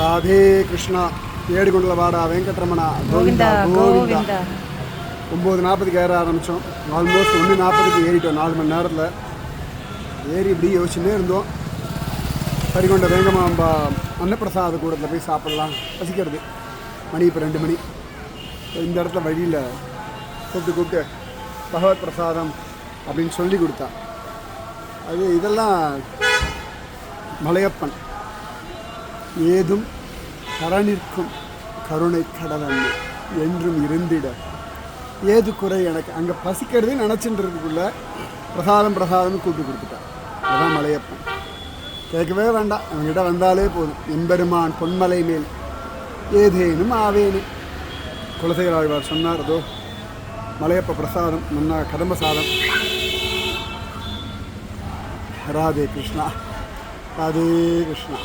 ராதே கிருஷ்ணா ஏடுகொண்டல வாடா வெங்கட்ரமணா கோவிந்தா கோவிந்தா. ஒம்பது நாற்பதுக்கு ஏற ஆரம்பித்தோம் ஆல்மோஸ்ட் ஒன்று நாற்பதுக்கு ஏறிட்டோம் நாலு மணி நேரத்தில். ஏறி இப்படி யோசிச்சுட்டே இருந்தோம். சரிகொண்ட வேங்கமாம்பா அன்னப்பிரசாத கூடத்தில் போய் சாப்பிட்லாம். பசிக்கிறது. மணி இப்போ ரெண்டு மணி. இந்த இடத்துல வழியில் கூப்பிட்டு கூப்பிட்டு பகவத் பிரசாதம் அப்படின்னு சொல்லி கொடுத்தா. அது இதெல்லாம் மலையப்பன். ஏதும் கரணிற்கும் கருணை கடலன் என்றும் இருந்திட. ஏது குறை எனக்கு? அங்கே பசிக்கிறது நினச்சின்றதுக்குள்ள பிரசாதம் பிரசாதம்னு கூப்பிட்டு கொடுத்துட்டான். அதான் மலையப்பன். கேட்கவே வேண்டாம். அவங்ககிட்ட வந்தாலே போதும். எம்பெருமான் பொன்மலை மேல் ஏதேனும் ஆவேனு. குலசேகர ஆழ்வார் சொன்னார் அதோ மலையப்ப பிரசாதம் முன்னா கதம்ப சாதம். ராதே கிருஷ்ணா. ராதே கிருஷ்ணா.